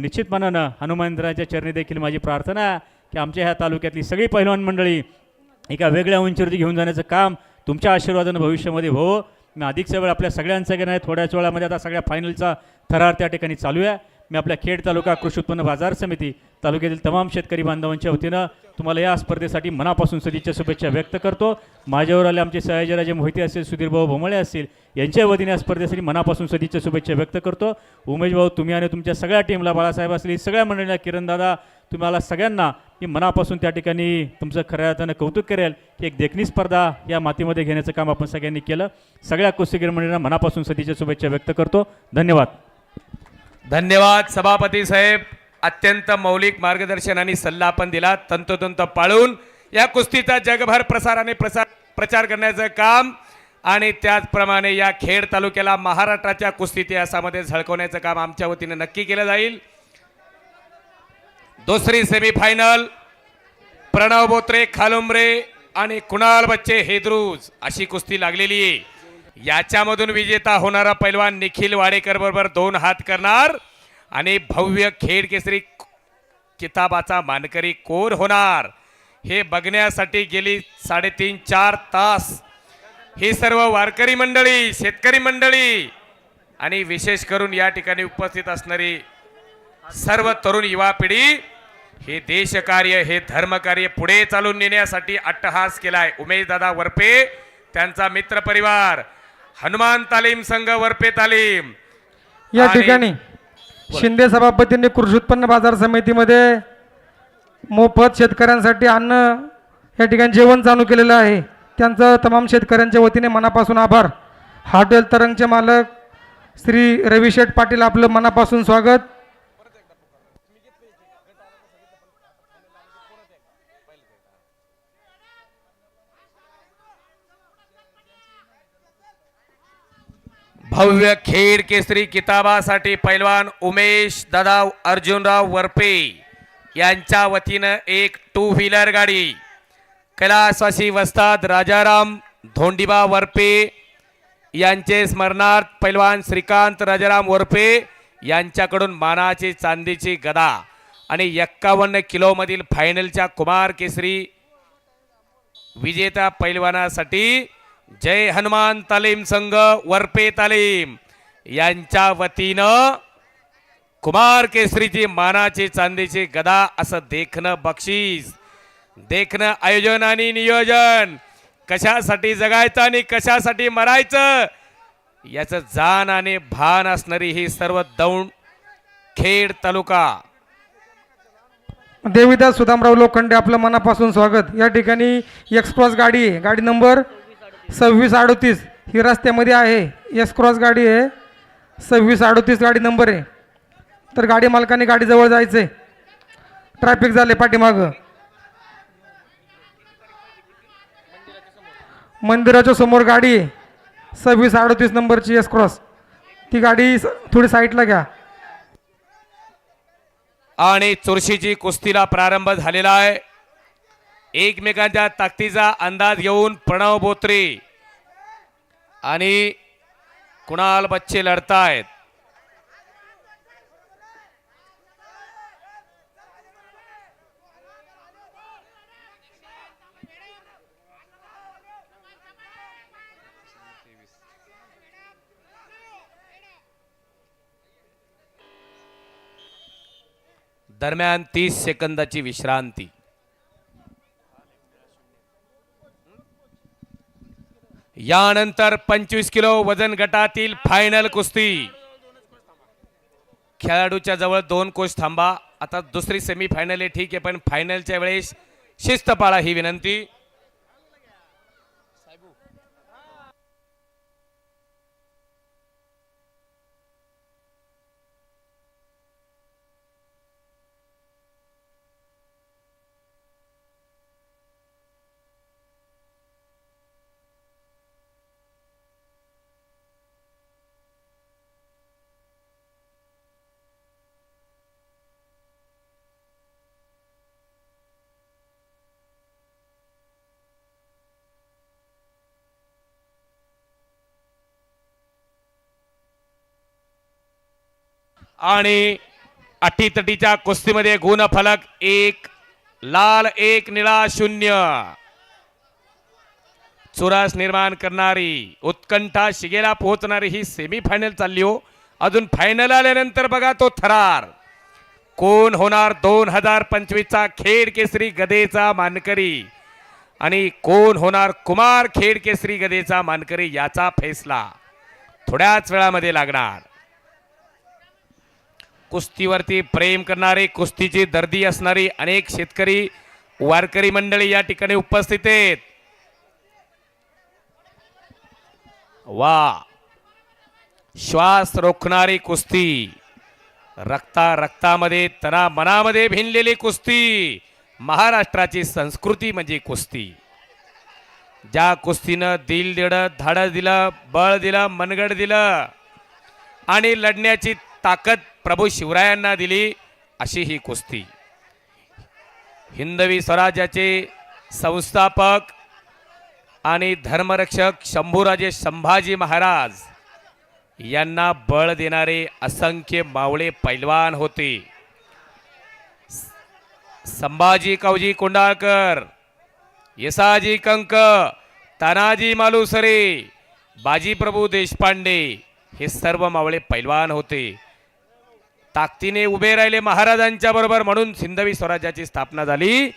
निश्चितपणानं हनुमंतराच्या चरणी देखील माझी प्रार्थना की आमच्या ह्या तालुक्यातली सगळी पहिलवान मंडळी एका वेगळ्या उंचीवरती घेऊन जाण्याचं काम तुमच्या आशीर्वादानं भविष्यामध्ये हो मी अधिकचा वेळ आपल्या सगळ्यांचं की आहे. थोड्याच वेळामध्ये आता सगळ्या फायनलचा थरार त्या ठिकाणी चालू आहे. मी आपल्या खेड तालुका कृषी उत्पन्न बाजार समिती तालुक्यातील तमाम शेतकरी बांधवांच्या वतीनं तुम्हाला या स्पर्धेसाठी मनापासून सदिच्छा शुभेच्छा व्यक्त करतो. माझ्यावर आले आमचे सयाजीराजे मोहिते असतील सुधीरभाऊ भोमळे असतील यांच्या वतीने या स्पर्धेसाठी मनापासून सदिच्छा शुभेच्छा व्यक्त करतो. उमेश भाऊ तुम्ही आणि तुमच्या सगळ्या टीमला बाळासाहेब असतील सगळ्या मंडळीला किरणदादा तुम्हाला सगळ्यांना मी मनापासून त्या ठिकाणी तुमचं खऱ्या अर्थानं कौतुक करेल की एक देखणी स्पर्धा या मातीमध्ये घेण्याचं काम आपण सगळ्यांनी केलं. सगळ्या कुस्तीगीर मंडळींना मनापासून सदिच्छा शुभेच्छा व्यक्त करतो. धन्यवाद. धन्यवाद सभापती साहेब. अत्यंत मौलिक मार्गदर्शन आणि सल्ला आपण दिला. तंतोतंत पाळून या कुस्तीचा जगभर प्रसार आणि प्रसार प्रचार करण्याचं काम आणि त्याचप्रमाणे या खेड तालुक्याला महाराष्ट्राच्या कुस्ती इतिहासामध्ये झळकवण्याचं काम आमच्या वतीने नक्की केलं जाईल. दुसरी सेमीफायनल प्रणव बोत्रे खालुंबरे आणि कुणाल बच्चे हेद्रूज अशी कुस्ती लागलेली आहे. याच्यामधून विजेता होणारा पैलवान निखिल वाडेकर बरोबर दोन हात करणार. आणि भव्य खेड केसरी किताबाचा मानकरी कोण होणार? हे बघण्यासाठी गेली साडेतीन चार तास. ही सर्व वारकरी मंडळी शेतकरी मंडळी आणि विशेष करून या ठिकाणी उपस्थित असणारी सर्व तरुण युवा पिढी हे देशकार्य हे धर्मकार्य पुढे चालून नेण्यासाठी अट्टहास केलाय. उमेश दादा वरपे त्यांचा मित्र परिवार. हनुमान तालीम संघ वरपे तालीम. या आणि- ठिकाणी शिंदे सभापतींनी कृषी उत्पन्न बाजार समितीमध्ये मोफत शेतकऱ्यांसाठी अन्न या ठिकाणी जेवण चालू केलेलं आहे. त्यांचं तमाम शेतकऱ्यांच्या वतीने मनापासून आभार. हॉटेल तरंगचे मालक श्री रविशेठ पाटील आपलं मनापासून स्वागत. भव्य खेड केसरी किताबासाठी पैलवान उमेश दादा अर्जुनराव वरपे यांच्या वतीनं एक टू व्हीलर गाडी. कैलासवासी वस्ताद राजाराम धोंडीबा वरपे यांचे स्मरणार्थ पैलवान श्रीकांत राजाराम वरपे यांच्याकडून मानाची चांदीची गदा आणि एक्कावन्न किलोमधील फायनलच्या कुमार केसरी विजेता पैलवानासाठी जय हनुमान तालीम संघ वरपे तालीम. यांच्या वतीनं कुमार केसरीची मानाची चांदीची गदा असं देखणं बक्षीस देखणं आयोजन आणि नियोजन. कशासाठी जगायचं आणि कशासाठी मरायचं याचं जाण आणि भान असणारी ही सर्व दौंड खेड तालुका. देवीदास सुदामराव लोखंडे आपलं मनापासून स्वागत. या ठिकाणी एक्सप्रेस गाडी गाडी नंबर सव्वीस अडोतीस. ही रस्त्यामध्ये आहे. एक्सक्रॉस गाडी आहे. सव्वीस अडोतीस गाडी नंबर आहे. तर गाडी मालकाने गाडीजवळ जायचं आहे ट्रॅफिक झाले पाठीमागं. मंदिराच्या समोर गाडी आहे. सव्वीस अडोतीस नंबरची एक्सक्रॉस ती गाडी स- थोडी साईडला घ्या. आणि चुरशीची कुस्तीला प्रारंभ झालेला आहे. एकमेकांच्या ताकदीचा अंदाज घेऊन प्रणव बोत्रे आणि कुणाल बच्चे लढतायत? दरम्यान तीस सेकंदाची विश्रांती. यानंतर पंचवीस किलो वजन गटातील फायनल कुस्ती. खेळाडूच्या जवळ दोन कोच थांबा. आता दुसरी सेमी फायनल आहे ठीक आहे पण फायनलच्या वेळेस शिस्त पाळा ही विनंती. आणि अटीतटीच्या कुस्तीमध्ये गुणफलक एक लाल एक निळा शून्य. चुरास निर्माण करणारी उत्कंठा शिगेला पोहोचणारी ही सेमीफायनल चालली हो. अजून फायनल आल्यानंतर बघा तो थरार. कोण होणार दोन हजार पंचवीसचा खेड केसरी गदेचा मानकरी? आणि कोण होणार कुमार खेड केसरी गदेचा मानकरी याचा फैसला थोड्याच वेळामध्ये लागणार. कुस्तीवरती प्रेम करणारे कुस्तीची दर्दी असणारी अनेक शेतकरी वारकरी मंडळी या ठिकाणी उपस्थित आहेत. वा. श्वास रोखणारी कुस्ती. रक्ता रक्तामध्ये तना मनामध्ये भिनलेली कुस्ती. महाराष्ट्राची संस्कृती म्हणजे कुस्ती. ज्या कुस्तीनं दिल दिलं धाडस दिलं बळ दिलं मनगड दिलं आणि लढण्याची ताकद प्रभू शिवरायांना दिली अशी ही कुस्ती. हिंदवी स्वराज्याचे संस्थापक आणि धर्मरक्षक शंभूराजे संभाजी महाराज यांना बळ देणारे असंख्य मावळे पैलवान होते. संभाजी कावजी कोंडाळकर येसाजी कंक तानाजी मालुसरे बाजीप्रभू देशपांडे हे सर्व मावळे पैलवान होते. ताकदीने उभे राहिले महाराजांच्या बरोबर म्हणून सिंधवी स्वराज्याची स्थापना झाली.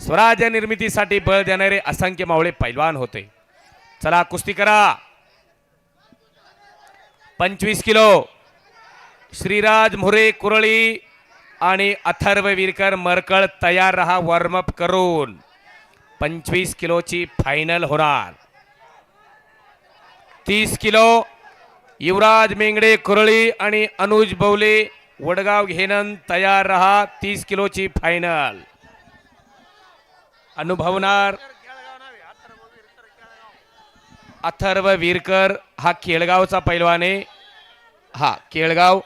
स्वराज्य निर्मितीसाठी बळ देणारे असंख्य मावळे पैलवान होते. चला कुस्ती करा. पंचवीस किलो. श्रीराज मोरे कुरळी आणि अथर्व विरकर मरकळ तयार रहा वॉर्मअप करून. पंचवीस किलोची फायनल होणार. तीस किलो. युवराज मेंगडे कुरळी आणि अनुज बवले वडगाव घेणन तयार रहा तीस किलोची फायनल अनुभवणार अथर्व विरकर हा केळगावचा पैलवान आहे. हा केळगाव.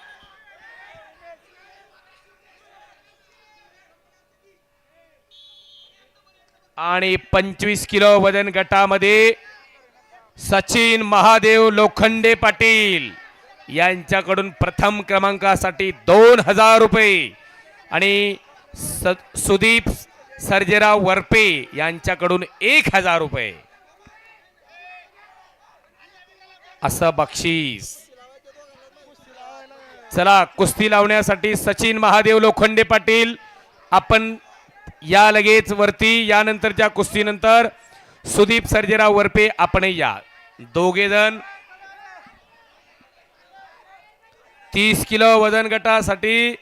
आणि पंचवीस किलो वजन गटामध्ये सचिन महादेव लोखंडे पाटील. यांच्याकडून प्रथम क्रमांकासाठी दोन हजार रुपये. आणि स सुदीप सर्जेराव वरपे यांच्याकडून एक हजार रुपये. असं बक्षीस. चला कुस्ती लावण्यासाठी सचिन महादेव लोखंडे पाटील आपण या लगेच वरती यानंतरच्या कुस्तीनंतर सुदीप सर्जेराव वरपे आपण या. दोघे जण तीस किलो वजन गटासाठी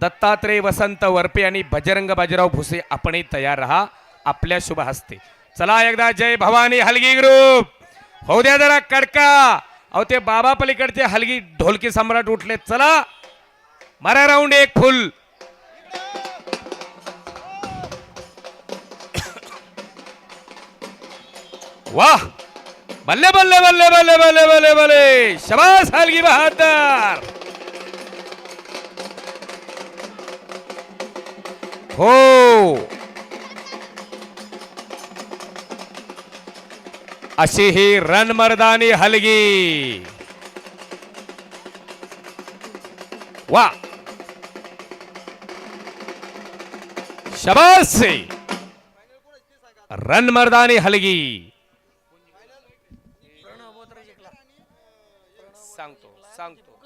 दत्तात्रय वसंत वरपे आणि बजरंग बाजीराव भुसे आपणही तयार राहा आपल्या शुभ हस्ते. चला एकदा जय भवानी हलगी ग्रुप. होऊ द्या जरा कडका. अहो ते बाबा पलीकडचे हलगी ढोलकी सम्राट उठले. चला. मारा राऊंड एक फुल. वाह. बल्ले बल्ले बल्ले बल्ले बल्ले बल्ले बल्ले. शबास हलगी बहादर. हो. अशी ही रणमर्दानी हलगी. वा. शबास. रणमर्दानी हलगी. सांगतो सांगतो.